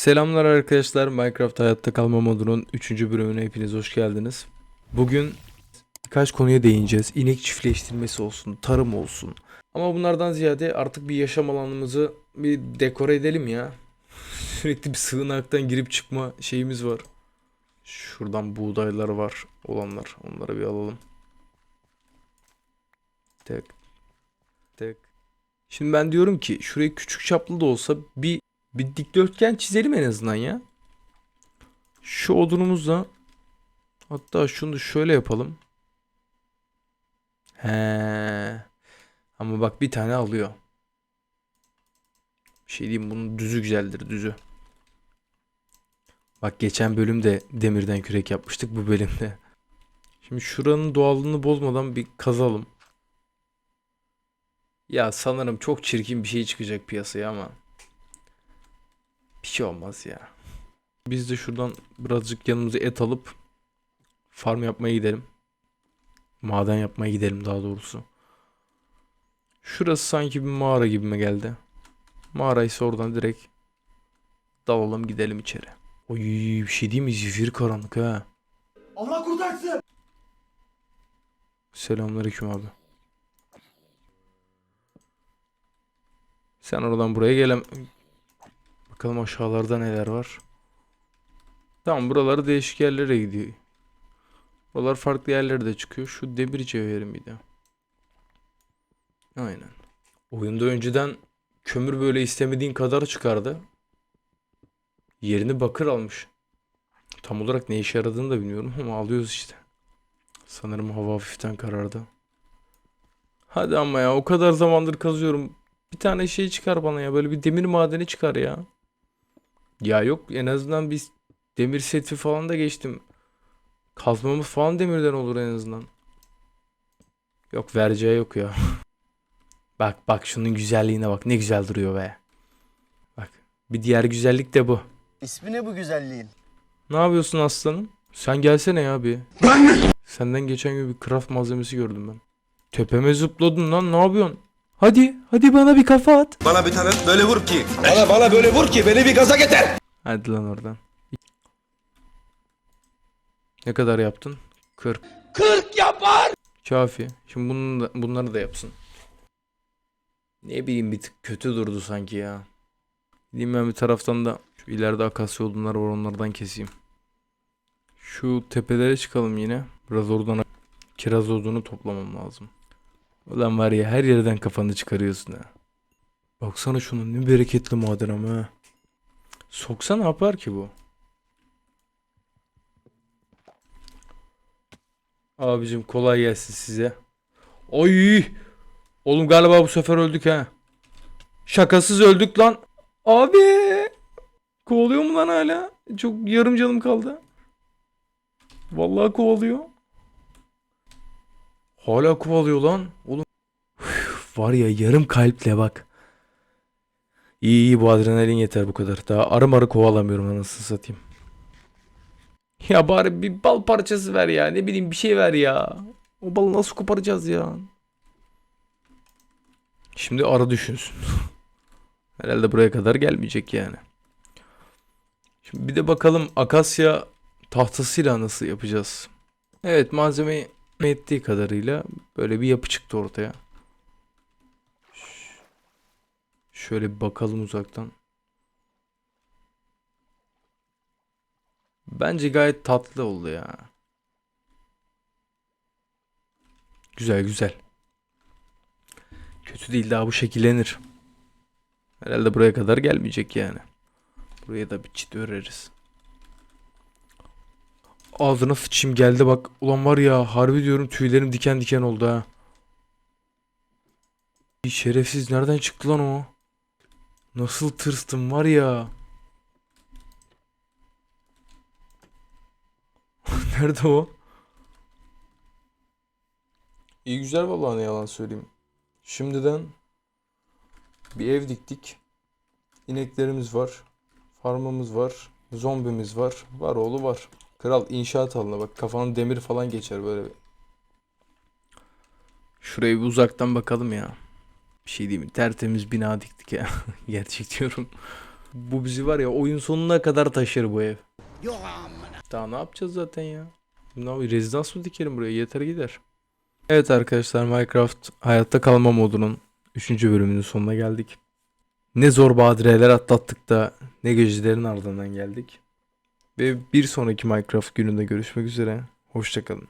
Selamlar arkadaşlar. Minecraft Hayatta Kalma modunun 3. bölümüne hepiniz hoş geldiniz. Bugün birkaç konuya değineceğiz. İnek çiftleştirmesi olsun, tarım olsun. Ama bunlardan ziyade artık bir yaşam alanımızı bir dekore edelim ya. Sürekli bir sığınaktan girip çıkma şeyimiz var. Şuradan buğdaylar var olanlar. Onları bir alalım. Tek. Tek. Şimdi ben diyorum ki şurayı küçük çaplı da olsa bir bir dikdörtgen çizelim en azından ya. Şu odunumuzla hatta şunu şöyle yapalım. He. Ama bak bir tane alıyor. Bir şey diyeyim bunun düzü güzeldir düzü. Bak geçen bölümde demirden kürek yapmıştık bu bölümde. Şimdi şuranın doğallığını bozmadan bir kazalım. Ya sanırım çok çirkin bir şey çıkacak piyasaya ama bir şey olmaz ya. Biz de şuradan birazcık yanımıza et alıp farm yapmaya gidelim. Maden yapmaya gidelim daha doğrusu. Şurası sanki bir mağara gibime geldi. Mağara ise oradan direkt dalalım gidelim içeri. Oy bir şey değil mi? Zifir karanlık ha. Allah kurtarsın. Selamünaleyküm abi. Sen oradan buraya gelem. Bakalım aşağılarda neler var. Tamam buraları değişik yerlere gidiyor. Buralar farklı yerlere de çıkıyor. Şu demir cevheri miydi? Aynen. Oyunda önceden kömür böyle istemediğin kadar çıkardı. Yerini bakır almış. Tam olarak ne işe yaradığını da bilmiyorum ama alıyoruz işte. Sanırım hava hafiften karardı. Hadi ama ya o kadar zamandır kazıyorum. Bir tane şey çıkar bana ya. Böyle bir demir madeni çıkar ya. Ya yok en azından bir demir seti falan da geçtim. Kazmamız falan demirden olur en azından. Yok vereceği yok ya. bak bak şunun güzelliğine bak ne güzel duruyor be. Bak bir diğer güzellik de bu. İsmi ne bu güzelliğin? Ne yapıyorsun aslanım? Sen gelsene ya bir. Senden geçen gün bir craft malzemesi gördüm ben. Tepeme zıpladın lan ne yapıyorsun? Hadi hadi bana bir kafa at. Bana bir tane böyle vur ki. Bana bana böyle vur ki beni bir gaza getir. Hadi lan oradan. Ne kadar yaptın? 40. 40 yapar. Kafi. Şimdi bunu da, bunları da yapsın. Ne bileyim bir tık kötü durdu sanki ya. Gideyim ben bir taraftan da şu ileride akasya odunlar var onlardan keseyim. Şu tepelere çıkalım yine. Biraz oradan kiraz odunu toplamam lazım. Ulan var ya her yerden kafanı çıkarıyorsun ha. Baksana şunun ne bereketli maden ama ha. Soksa ne yapar ki bu? Abicim kolay gelsin size. Oy! Oğlum galiba bu sefer öldük ha. Şakasız öldük lan. Abi! Kovalıyor mu lan hala? Çok yarım canım kaldı. Vallahi kovalıyor. Hala kovalıyor lan. Oğlum. Üf, var ya yarım kalple bak. İyi iyi bu adrenalin yeter bu kadar. Daha arı marı kovalamıyorum anasını satayım. Ya bari bir bal parçası ver ya. Ne bileyim bir şey ver ya. O balı nasıl koparacağız ya? Şimdi arı düşünsün. Herhalde buraya kadar gelmeyecek yani. Şimdi bir de bakalım akasya tahtasıyla nasıl yapacağız. Evet malzemeyi ettiği kadarıyla böyle bir yapı çıktı ortaya. Şöyle bir bakalım uzaktan. Bence gayet tatlı oldu ya. Güzel güzel. Kötü değil daha bu şekillenir. Herhalde buraya kadar gelmeyecek yani. Buraya da bir çit öreriz. Ağzına sıçayım geldi bak. Ulan var ya harbi diyorum tüylerim diken diken oldu ha. Şerefsiz nereden çıktı lan o? Nasıl tırstım var ya. Nerede o? İyi güzel vallahi ne yalan söyleyeyim. Şimdiden bir ev diktik. İneklerimiz var. Farmımız var. Zombimiz var. Var oğlu var. Kral inşaat alanına bak kafanın demir falan geçer böyle. Şuraya bir uzaktan bakalım ya. Bir şey diyeyim mi? Tertemiz bina diktik ya. Gerçek diyorum. Bu bizi var ya oyun sonuna kadar taşır bu ev. Daha ne yapacağız zaten ya? Ne yapayım? Rezidans mı dikelim buraya? Yeter gider. Evet arkadaşlar Minecraft hayatta kalma modunun 3. bölümünün sonuna geldik. Ne zor badireler atlattık da ne gecelerin ardından geldik. Ve bir sonraki Minecraft gününde görüşmek üzere. Hoşçakalın.